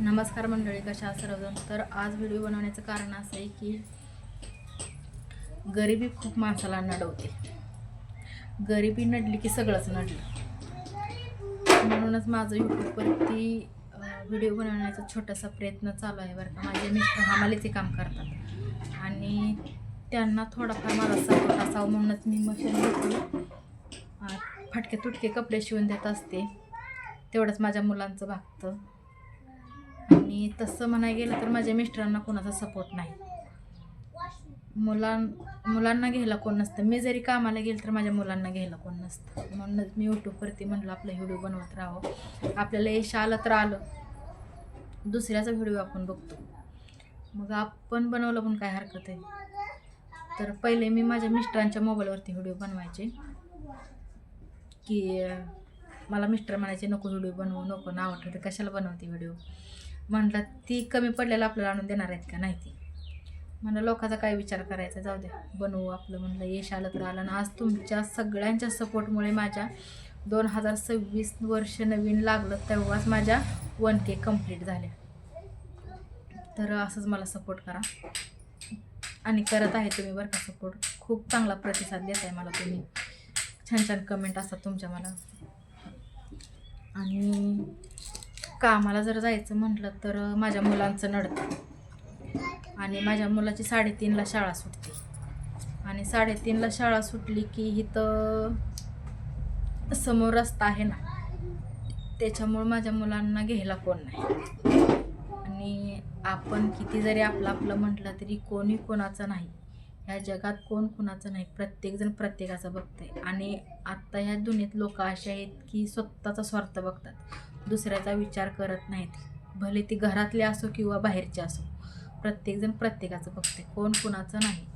नमस्कार मंडळी कशा सर्वजण? तर आज व्हिडिओ बनवण्याचं कारण असं आहे की गरिबी खूप माणसाला नडवते. गरिबी नडली की सगळंच नडलं. म्हणूनच माझं यूट्यूबवरती व्हिडिओ बनवण्याचा छोटासा प्रयत्न चालू आहे बरं का. माझे मिस्टर हमालीचे काम करतात. आणि त्यांना थोडाफार माझा सपोर्ट असावा म्हणूनच मी मशीन घेतली. फटके तुटके कपडे शिवून देत असते. तेवढंच माझ्या मुलांचं भागतं. आणि तसं म्हणायला गेलं तर माझ्या मिस्टरांना कोणाचा सपोर्ट नाही. मुलां मुलांना घ्यायला कोण नसतं. मी जरी कामाला गेलं तर माझ्या मुलांना घ्यायला कोण नसतं. म्हणूनच मी यूट्यूबवरती म्हणलं आपलं व्हिडिओ बनवत राहावं. आपल्याला यश आलं तर आलं. दुसऱ्याचा व्हिडिओ आपण बघतो. मग आपण बनवलं पण काय हरकत आहे? तर पहिले मी माझ्या मिस्टरांच्या मोबाईलवरती व्हिडिओ बनवायचे. की मला मिस्टर म्हणायचे नको व्हिडिओ बनवू नको नाव ठेवते कशाला बनवते व्हिडिओ? म्हटलं ती कमी पडलेला आपल्याला आणून देणार आहेत का? नाही ती. म्हणलं लोकांचा काय विचार करायचा? जाऊ द्या. बनवू आपलं. म्हणलं यश आलं तर आलं. आणि आज तुमच्या सगळ्यांच्या सपोर्टमुळे माझ्या दोन हजार सव्वीस वर्ष नवीन लागलं तेव्हाच माझ्या वन के कंप्लीट झाल्या. तर असंच मला सपोर्ट करा. आणि करत आहे तुम्ही बरं का सपोर्ट. खूप चांगला प्रतिसाद देत आहे मला तुम्ही. छान छान कमेंट असतात तुमच्या मला आणि कामाला जर जायचं म्हटलं तर माझ्या मुलांचं नडतं. आणि माझ्या मुलाची साडेतीनला शाळा सुटते. आणि साडेतीनला शाळा सुटली की इथं समोर रस्ता आहे ना त्याच्यामुळं माझ्या मुलांना घ्यायला कोण नाही. आणि आपण किती जरी आपलं आपलं म्हटलं तरी कोणी कोणाचं नाही. ह्या जगात कोण कोणाचं नाही. प्रत्येकजण प्रत्येकाचं बघतंय. आणि आत्ता ह्या दुनियेत लोक असे आहेत की स्वतःचा स्वार्थ बघतात. दुसऱ्याचा विचार करत नाहीत. भले ती घरातले असो किंवा बाहेरचे असो. प्रत्येकजण प्रत्येकाचं बघते कोण कुणाचं नाही.